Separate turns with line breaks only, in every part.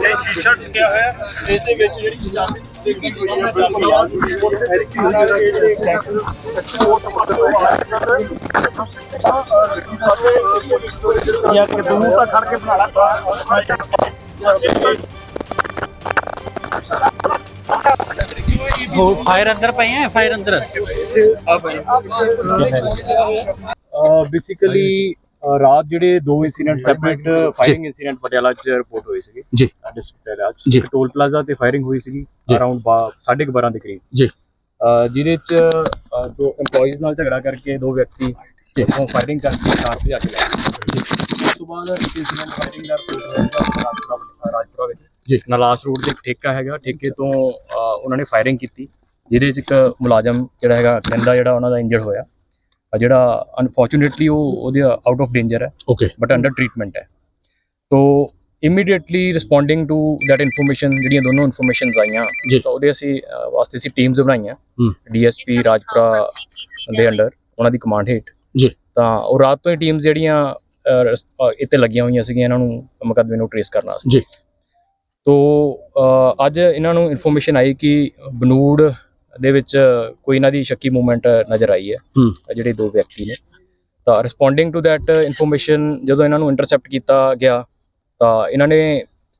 ਇਹ ਸ਼ੀਸ਼ਾ ਟਿਕਿਆ ਹੋਇਆ ਇਹਦੇ ਵਿੱਚ ਜਿਹੜੀ ਚਾਬੀ ਦੇਖੀ ਹੋਈ ਹੈ ਚਾਬੀ ਆ ਉਹ ਹੈਰਿਕ ਜਾਂ ਕਿ ਦੂਰ ਤਾਂ ਖੜ ਕੇ ਬਣਾ ਲਾ
ਉਹ ਫਾਇਰ ਅੰਦਰ ਪਏ ਹੈ ਫਾਇਰ ਅੰਦਰ
ਬੇਸਿਕਲੀ ਰਾਤ ਜਿਹੜੇ ਦੋ incident separate firing incident Patiala ਚ ਰਿਪੋਰਟ ਹੋਏ ਸੀਗੇ।
ਜੀ।
ਡਿਸਟ੍ਰਿਕਟ ਪਟਿਆਲਾ ਚ ਟੋਲ ਪਲਾਜ਼ਾ ਤੇ ਫਾਇਰਿੰਗ ਹੋਈ ਸੀਗੀ। ਅਰਾਊਂਡ 12:30 ਦੇ ਕਰੀਬ।
ਜੀ।
ਜਿਹਦੇ ਚ ਦੋ EMPLOYEES ਨਾਲ ਝਗੜਾ ਕਰਕੇ ਦੋ ਵਿਅਕਤੀ। ਉਹ ਫਾਇਰਿੰਗ ਕਰਕੇ ਕਾਰ ਤੇ ਜਾ ਕੇ ਲੈ ਗਏ। ਉਸ ਤੋਂ ਬਾਅਦ ਇੱਕ ਇਨਸੀਡੈਂਟ ਫਾਇਰਿੰਗ ਦਾ ਰਿਪੋਰਟ ਹੋਇਆ ਰਾਜਪੁਰਾ ਰਾਜਪੁਰਾ ਵਿੱਚ।
ਜੀ।
ਨਲਾਸ ਰੋਡ ਤੇ ਇੱਕ ਠੇਕਾ ਹੈਗਾ ਠੇਕੇ ਤੋਂ ਉਹਨਾਂ ਨੇ ਫਾਇਰਿੰਗ ਕੀਤੀ ਜਿਹਦੇ ਚ ਇੱਕ ਮੁਲਾਜ਼ਮ ਜਿਹੜਾ ਹੈਗਾ ਕਹਿੰਦਾ ਜਿਹੜਾ ਉਹਨਾਂ ਦਾ ਇੰਜਰਡ ਹੋਇਆ। ਜਿਹੜਾ ਅਨਫੋਰਚੂਨੇਟਲੀ ਉਹ ਉਹਦੇ ਆਊਟ ਆਫ ਡੇਂਜਰ ਹੈ
ਓਕੇ
ਬਟ ਅੰਡਰ ਟ੍ਰੀਟਮੈਂਟ ਹੈ ਤੋ immediately responding to that information ਜਿਹੜੀਆਂ ਦੋਨੋਂ ਇਨਫੋਰਮੇਸ਼ਨਸ ਆਈਆਂ। ਤਾਂ ਉਹਦੇ ਅਸੀਂ ਵਾਸਤੇ ਅਸੀਂ ਟੀਮਸ ਬਣਾਈਆਂ। ਡੀਐਸਪੀ ਰਾਜਪੁਰਾ ਦੇ ਅੰਡਰ ਉਹਨਾਂ ਦੀ ਕਮਾਂਡ ਹੇਠ
ਜੀ।
ਤਾਂ ਉਹ ਰਾਤ ਤੋਂ ਹੀ ਟੀਮਸ ਜਿਹੜੀਆਂ ਇੱਥੇ ਲੱਗੀਆਂ ਹੋਈਆਂ ਸੀਗੀਆਂ ਇਹਨਾਂ ਨੂੰ ਮੁਕੱਦਮੇ ਨੂੰ ਟਰੇਸ ਕਰਨ ਵਾਸਤੇ
ਜੀ।
ਤੋ ਅੱਜ ਇਹਨਾਂ ਨੂੰ ਇਨਫੋਰਮੇਸ਼ਨ ਆਈ ਕਿ ਬਨੂੜ ਦੇ ਵਿੱਚ ਕੋਈ ਇਹਨਾਂ ਦੀ ਸ਼ੱਕੀ ਮੂਵਮੈਂਟ ਨਜ਼ਰ ਆਈ ਹੈ। ਜਿਹੜੇ ਦੋ ਵਿਅਕਤੀ ਨੇ। ਤਾਂ ਰਿਸਪੋਂਡਿੰਗ ਟੂ ਦੈਟ ਇਨਫੋਰਮੇਸ਼ਨ ਜਦੋਂ ਇਹਨਾਂ ਨੂੰ ਇੰਟਰਸੈਪਟ ਕੀਤਾ ਗਿਆ ਤਾਂ ਇਹਨਾਂ ਨੇ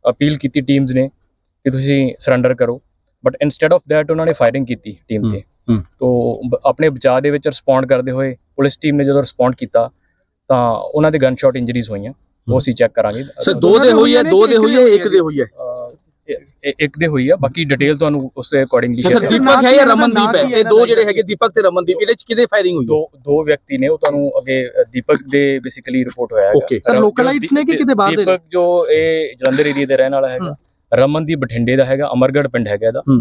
ਅਪੀਲ ਕੀਤੀ ਟੀਮਸ ਨੇ ਕਿ ਤੁਸੀਂ ਸਰੈਂਡਰ ਕਰੋ। ਬਟ ਇਨਸਟੈਡ ਆਫ ਦੈਟ ਉਹਨਾਂ ਨੇ ਫਾਇਰਿੰਗ ਕੀਤੀ ਟੀਮ ਤੇ। ਤੋਂ ਆਪਣੇ ਬਚਾਅ ਦੇ ਵਿੱਚ ਰਿਸਪੌਂਡ ਕਰਦੇ ਹੋਏ ਪੁਲਿਸ ਟੀਮ ਨੇ ਜਦੋਂ ਰਿਸਪੌਂਡ ਕੀਤਾ ਤਾਂ ਉਹਨਾਂ ਦੇ ਗਨ ਸ਼ਾਟ ਇੰਜਰੀਜ਼ ਹੋਈਆਂ ਉਹ ਅਸੀਂ ਚੈੱਕ ਕਰਾਂਗੇ।
ਸਰ ਦੋ ਦੇ ਹੋਈ ਹੈ ਦੋ ਦੇ ਹੋਈ ਹੈ ਇੱਕ ਦੇ ਹੋਈ ਹੈ।
ਇੱਕ ਦੇ ਹੋਈ ਆ ਬਾਕੀ ਡਿਟੇਲ ਤੁਹਾਨੂੰ ਉਸ ਦੇ ਅਕੋਰਡਿੰਗਲੀ
ਸਰ
ਸ਼ੇਅਰ
ਦੀਪਕ ਹੈ ਜਾਂ ਰਮਨਦੀਪ ਹੈ? ਇਹ ਦੋ ਜਿਹੜੇ ਹੈਗੇ ਦੀਪਕ ਤੇ ਰਮਨਦੀਪ ਇਹਦੇ ਚ ਕਿਹਦੇ ਫਾਇਰਿੰਗ ਹੋਈ
ਦੋ ਦੋ ਵਿਅਕਤੀ ਨੇ ਉਹ ਤੁਹਾਨੂੰ ਅੱਗੇ ਦੀਪਕ ਦੇ ਬੇਸਿਕਲੀ ਰਿਪੋਰਟ ਹੋਇਆ ਹੈਗਾ।
Localites
ਦੀ-
ਨੇ ਕਿ ਕਿਤੇ ਬਾਹਰ ਦੇ?
ਦੀਪਕ ਜੋ ਇਹ ਜਲੰਧਰ ਏਰੀਆ ਦੇ ਰਹਿਣ ਵਾਲਾ ਹੈਗਾ ਰਮਨ ਦੀ ਬਠਿੰਡੇ ਦਾ ਹੈਗਾ ਅਮਰਗੜ ਪਿੰਡ ਹੈਗਾ ਇਹਦਾ।
ਹੂੰ।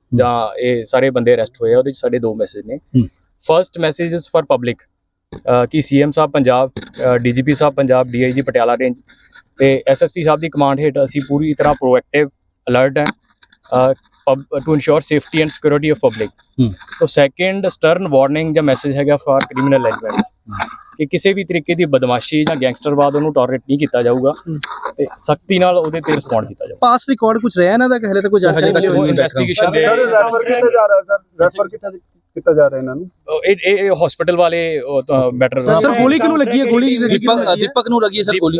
ਜਾਂ ਇਹ ਸਾਰੇ ਬੰਦੇ ਅਰੈਸਟ ਹੋਏ ਆ ਉਹਦੇ ਚ ਸਾਡੇ ਦੋ ਮੈਸੇਜ ਨੇ। First message is for public ਕਿ ਸੀਐਮ ਸਾਹਿਬ ਪੰਜਾਬ ਡੀਜੀਪੀ ਸਾਹਿਬ ਪੰਜਾਬ ਡੀਆਈਜੀ ਪਟਿਆਲਾ ਰੇਂਜ ਤੇ ਐਸਐਸਪੀ ਸਾਹਿਬ ਦੀ ਕਮਾਂਡ ਹੇਠ ਅਸੀਂ ਪੂਰੀ ਤਰ੍ਹਾਂ ਪ੍ਰੋਐਕਟਿਵ ਅਲਰਟ ਹੈ to ensure safety and security of public so second stern warning ਜਾਂ ਮੈਸੇਜ ਹੈਗਾ ਫਾਰ ਕ੍ਰਿਮੀਨਲ ਐਲੀਮੈਂਟਸ ਕਿ ਕਿਸੇ ਵੀ ਤਰੀਕੇ ਦੀ ਬਦਮਾਸ਼ੀ ਜਾਂ ਗੈਂਗਸਟਰਵਾਦ ਉਹਨੂੰ ਟੋਲਰੇਟ ਨਹੀਂ ਕੀਤਾ ਜਾਊਗਾ ਤੇ ਸਖਤੀ ਨਾਲ ਉਹਦੇ ਤੇ ਰਿਸਪੌਂਡ ਕੀਤਾ ਜਾਊਗਾ।
ਪਾਸ ਰਿਕਾਰਡ ਕੁਝ ਰਿਹਾ ਇਹਨਾਂ ਦਾ ਕਿ ਹਲੇ ਤੱਕ ਕੋਈ ਜਾਣਕਾਰੀ ਨਹੀਂ ਹੋਈ
ਇਨਵੈਸਟੀਗੇਸ਼ਨ ਦੇ
ਸਰ ਰੈਫਰ ਕਿੱਥੇ ਜਾ ਰਿਹਾ? ਸਰ ਰੈਫਰ ਕਿੱਥੇ ਕੀਤਾ ਜਾ ਰਿਹਾ ਇਹਨਾਂ ਨੂੰ?
ਇਹ ਇਹ ਹਸਪੀਟਲ ਵਾਲੇ ਮੈਟਰ
ਸਰ ਗੋਲੀ ਕਿਹਨੂੰ ਲੱਗੀ ਹੈ? ਗੋਲੀ
ਦੀਪਕ ਦੀਪਕ ਨੂੰ ਲੱਗੀ ਹੈ ਸਰ ਗੋਲੀ।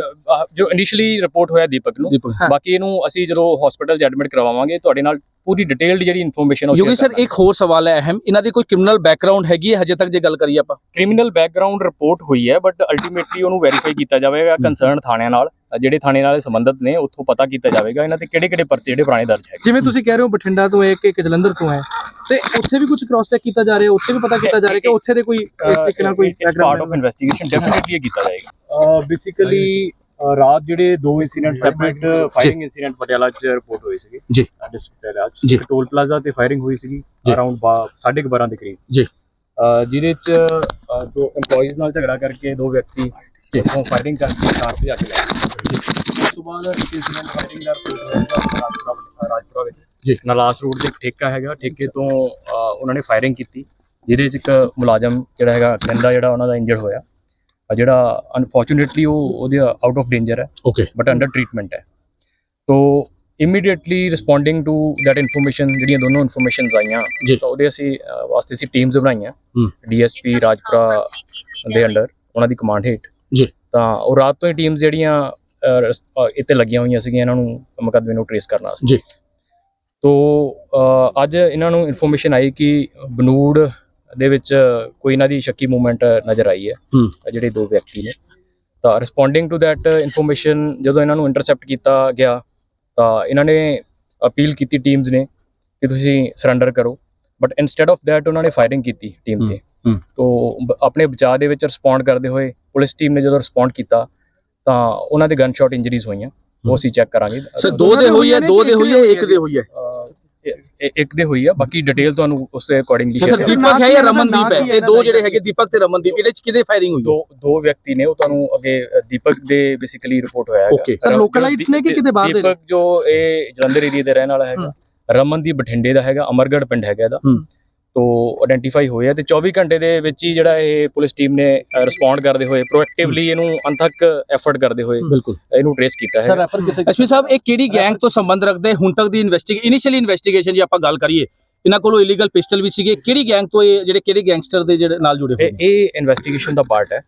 ਜੋ ਇਨੀਸ਼ੀਅਲੀ ਰਿਪੋਰਟ ਹੋਇਆ ਦੀਪਕ ਨੂੰ। ਬਾਕੀ ਇਹਨੂੰ ਅਸੀਂ ਜਦੋਂ ਹਸਪੀਟਲ 'ਚ ਐਡਮਿਟ ਕਰਵਾਵਾਂਗੇ ਤੁਹਾਡੇ ਨਾਲ ਪੂਰੀ ਡਿਟੇਲਡ ਜਿਹੜੀ ਇਨਫੋਰਮੇਸ਼ਨ ਉਹ
ਯੋਗੀ ਸਰ ਇੱਕ ਹੋਰ ਸਵਾਲ ਹੈ ਅਹਿਮ। ਇਹਨਾਂ ਦੀ ਕੋਈ ਕ੍ਰਿਮੀਨਲ ਬੈਕਗ੍ਰਾਉਂਡ ਹੈਗੀ ਹੈ? ਹਜੇ ਤੱਕ ਜੇ ਗੱਲ ਕਰੀਏ ਆਪਾਂ।
ਕ੍ਰਿਮੀਨਲ ਬੈਕਗ੍ਰਾਉਂਡ ਰਿਪੋਰਟ ਹੋਈ ਹੈ ਬਟ ਅਲਟੀਮੇਟਲੀ ਉਹਨੂੰ ਵੈਰੀਫਾਈ ਕੀਤਾ ਜਾਵੇਗਾ ਕੰਸਰਨ ਥਾਣਿਆਂ ਨਾਲ। ਜਿਹੜੇ ਥਾਣੇ ਨਾਲ ਸੰਬੰਧਿਤ ਨੇ ਉੱਥੋਂ ਪਤਾ ਕੀਤਾ ਜਾਵੇਗਾ ਇਹਨਾਂ ਤੇ ਕਿਹੜੇ ਕਿਹੜੇ ਪਰਚੇ ਜਿਹੜੇ ਪੁਰਾਣੇ ਦਰਜ ਹੈਗੇ।
ਜਿਵੇਂ ਤੁਸੀਂ ਕਹਿ ਰਹੇ ਹੋ ਬਠਿੰਡਾ ਤੋਂ ਹੈ ਕਿ ਇੱਕ ਜਲੰਧਰ ਤੋਂ ਹੈ। ਤੇ ਉੱਥੇ ਵੀ ਕੁਝ ਕ੍ਰਾਸ ਚੈੱਕ ਕੀਤਾ ਜਾ ਰਿਹਾ ਉੱਥੇ ਵੀ ਪਤਾ ਕੀਤਾ ਜਾ ਰਿਹਾ ਕਿ ਉੱਥੇ ਦੇ ਕੋਈ ਇਸ ਤਰੀਕੇ ਨਾਲ ਕੋਈ
ਪਾਰਟ ਆਫ ਇਨਵੈਸਟੀਗੇਸ਼ਨ ਡੈਫੀਨਿਟਲੀ ਇਹ ਕੀਤਾ ਜਾਏਗਾ। ਬੇਸਿਕਲੀ ਰਾਤ ਜਿਹੜੇ ਦੋ incident separate firing incident Patiala ਚ ਰਿਪੋਰਟ ਹੋਏ ਸੀਗੇ।
ਜੀ।
ਡਿਸਟ੍ਰਿਕਟ ਪਟਿਆਲਾ ਚ। ਟੋਲ ਪਲਾਜ਼ਾ ਤੇ ਫਾਇਰਿੰਗ ਹੋਈ ਸੀਗੀ
ਜੀ।
ਅਰਾਊਂਡ 12:30 ਦੇ ਕਰੀਬ।
ਜੀ।
ਜਿਹਦੇ ਚ ਦੋ EMPLOYEES ਨਾਲ ਝਗੜਾ ਕਰਕੇ ਦੋ ਵਿਅਕਤੀ ਫਾਇਰਿੰਗ ਕਰਕੇ ਕਾਰ ਤੇ ਜਾ ਕੇ ਲੈ ਤੋਂ ਬਾਅਦ ਇੱਕ ਇਨਸੀਡੈਂਟ ਫਾਇਰਿੰਗ ਦਾ ਰਿਪੋਰਟ ਹੋਇਆ ਰਾਜਪੁਰਾ ਰਾਜਪੁਰਾ ਵਿੱਚ
ਜੀ।
ਨਲਾਸ ਰੋਡ ਇੱਕ ਠੇਕਾ ਹੈਗਾ ਠੇਕੇ ਤੋਂ ਉਹਨਾਂ ਨੇ ਫਾਇਰਿੰਗ ਕੀਤੀ ਜਿਹਦੇ ਚ ਇੱਕ ਮੁਲਾਜ਼ਮ ਜਿਹੜਾ ਹੈਗਾ ਕਹਿੰਦਾ ਜਿਹੜਾ ਉਹਨਾਂ ਦਾ ਇੰਜਰਡ ਹੋਇਆ ਅ, ਜਿਹੜਾ ਅਨਫੋਰਚੂਨੇਟਲੀ ਉਹ ਉਹਦੇ ਆਊਟ ਆਫ ਡੇਂਜਰ ਹੈ
ਓਕੇ
ਬਟ ਅੰਡਰ ਟ੍ਰੀਟਮੈਂਟ ਹੈ ਤੋ immediately responding to that information ਜਿਹੜੀਆਂ ਦੋਨੋਂ ਇਨਫੋਰਮੇਸ਼ਨਸ ਆਈਆਂ
ਜੀ।
ਤਾਂ ਉਹਦੇ ਅਸੀਂ ਵਾਸਤੇ ਅਸੀਂ ਟੀਮਸ ਬਣਾਈਆਂ। ਡੀਐਸਪੀ ਰਾਜਪੁਰਾ ਦੇ ਅੰਡਰ ਉਹਨਾਂ ਦੀ ਕਮਾਂਡ ਹੇਠ
ਜੀ।
ਤਾਂ ਉਹ ਰਾਤ ਤੋਂ ਹੀ ਟੀਮਸ ਜਿਹੜੀਆਂ ਇੱਥੇ ਲੱਗੀਆਂ ਹੋਈਆਂ ਸੀਗੀਆਂ ਇਹਨਾਂ ਨੂੰ ਮੁਕੱਦਮੇ ਨੂੰ ਟਰੇਸ ਕਰਨ ਵਾਸਤੇ
ਜੀ।
ਤੋ ਅੱਜ ਇਹਨਾਂ ਨੂੰ ਇਨਫੋਰਮੇਸ਼ਨ ਆਈ ਕਿ ਬਨੂੜ ਦੇ ਵਿੱਚ ਕੋਈ ਇਹਨਾਂ ਦੀ ਸ਼ੱਕੀ ਮੂਵਮੈਂਟ ਨਜ਼ਰ ਆਈ ਹੈ। ਜਿਹੜੇ ਦੋ ਵਿਅਕਤੀ ਨੇ ਤਾਂ ਰਿਸਪੋਂਡਿੰਗ ਟੂ ਦੈਟ ਇਨਫੋਰਮੇਸ਼ਨ ਜਦੋਂ ਇਹਨਾਂ ਨੂੰ ਇੰਟਰਸੈਪਟ ਕੀਤਾ ਗਿਆ ਤਾਂ ਇਹਨਾਂ ਨੇ ਅਪੀਲ ਕੀਤੀ ਟੀਮਸ ਨੇ ਕਿ ਤੁਸੀਂ ਸਰੈਂਡਰ ਕਰੋ ਬਟ ਇਨਸਟੈਡ ਆਫ ਦੈਟ ਉਹਨਾਂ ਨੇ ਫਾਇਰਿੰਗ ਕੀਤੀ ਟੀਮ ਤੇ। ਤੋਂ ਆਪਣੇ ਬਚਾਅ ਦੇ ਵਿੱਚ ਰਿਸਪੌਂਡ ਕਰਦੇ ਹੋਏ ਪੁਲਿਸ ਟੀਮ ਨੇ ਜਦੋਂ ਰਿਸਪੌਂਡ ਕੀਤਾ ਤਾਂ ਉਹਨਾਂ ਦੇ ਗਨ ਸ਼ਾਟ ਇੰਜਰੀਜ਼ ਹੋਈਆਂ ਉਹ ਅਸੀਂ ਚੈੱਕ ਕਰਾਂਗੇ
ਸਰ ਦੋ ਦੇ ਹੋਈ ਹੈ ਦੋ ਦੇ ਹੋਈ ਹੈ ਇੱਕ ਦੇ ਹੋਈ ਹੈ
ਇੱਕ ਦੇ ਹੋਈ ਆ ਬਾਕੀ ਡਿਟੇਲ ਤੁਹਾਨੂੰ ਉਸ ਦੇ ਅਕੋਰਡਿੰਗਲੀ
ਸਰ
ਸਰ,
ਦੀਪਕ ਹੈ ਜਾਂ? ਰਮਨਦੀਪ ਹੈ ਇਹ ਦੋ ਜਿਹੜੇ? ਹੈਗੇ ਦੀਪਕ ਤੇ ਰਮਨਦੀਪ ਇਹਦੇ ਚ ਕਿਹਦੇ ਫਾਇਰਿੰਗ ਹੋਈ
ਦੋ ਦੋ ਵਿਅਕਤੀ ਨੇ ਉਹ ਤੁਹਾਨੂੰ ਅੱਗੇ ਦੀਪਕ ਦੇ ਬੇਸਿਕਲੀ ਰਿਪੋਰਟ ਹੋਇਆ ਹੈਗਾ
Okay.
Sir,
ਰ-
localites
ਜੋ
ਨੇ ਕਿ ਕਿਤੇ ਬਾਹਰ ਦੇ?
ਦੀਪਕ ਜੋ ਇਹ ਜਲੰਧਰ ਏਰੀਆ ਦੇ ਰਹਿਣ ਵਾਲਾ ਹੈਗਾ ਰਮਨ ਦੀ ਬਠਿੰਡੇ ਦਾ ਹੈਗਾ ਅਮਰਗੜ ਪਿੰਡ ਹੈਗਾ ਇਹਦਾ
ਹੂੰ।
ਤੋ ਆਇਡੈਂਟੀਫਾਈ ਹੋਇਆ ਤੇ 24 ਘੰਟੇ ਦੇ ਵਿੱਚ ਹੀ ਜਿਹੜਾ ਇਹ ਪੁਲਿਸ ਟੀਮ ਨੇ ਰਿਸਪੌਂਡ ਕਰਦੇ ਹੋਏ ਪ੍ਰੋਐਕਟਿਵਲੀ ਇਹਨੂੰ ਅੰਤਕ ਐਫਰਟ ਕਰਦੇ ਹੋਏ
ਬਿਲਕੁਲ।
ਇਹਨੂੰ ਟ੍ਰੇਸ ਕੀਤਾ ਹੈ।
ਕਿਤੇ
ਐਸਪੀ ਸਾਹਿਬ ਇਹ ਕਿਹੜੀ ਗੈਂਗ ਤੋਂ ਸੰਬੰਧ ਰੱਖਦੇ? ਹੁਣ ਤੱਕ ਦੀ ਇਨਵੈਸਟੀਗੇਸ਼ਨ ਇਨੀਸ਼ੀਅਲੀ ਇਨਵੈਸਟੀਗੇਸ਼ਨ ਜੇ ਆਪਾਂ ਗੱਲ ਕਰੀਏ ਇਹਨਾਂ ਕੋਲੋਂ ਇਲੀਗਲ ਪਿਸਟਲ ਵੀ ਸੀਗੇ। ਕਿਹੜੀ ਗੈਂਗ ਤੋਂ ਇਹ ਜਿਹੜੇ ਕਿਹੜੇ ਗੈਂਗਸਟਰ ਦੇ ਜਿਹੜੇ ਨਾਲ ਜੁੜੇ ਹੋਏ
ਇਹ ਇਹ ਇਨਵੈਸਟੀਗੇਸ਼ਨ ਦਾ ਪਾਰਟ ਹੈ।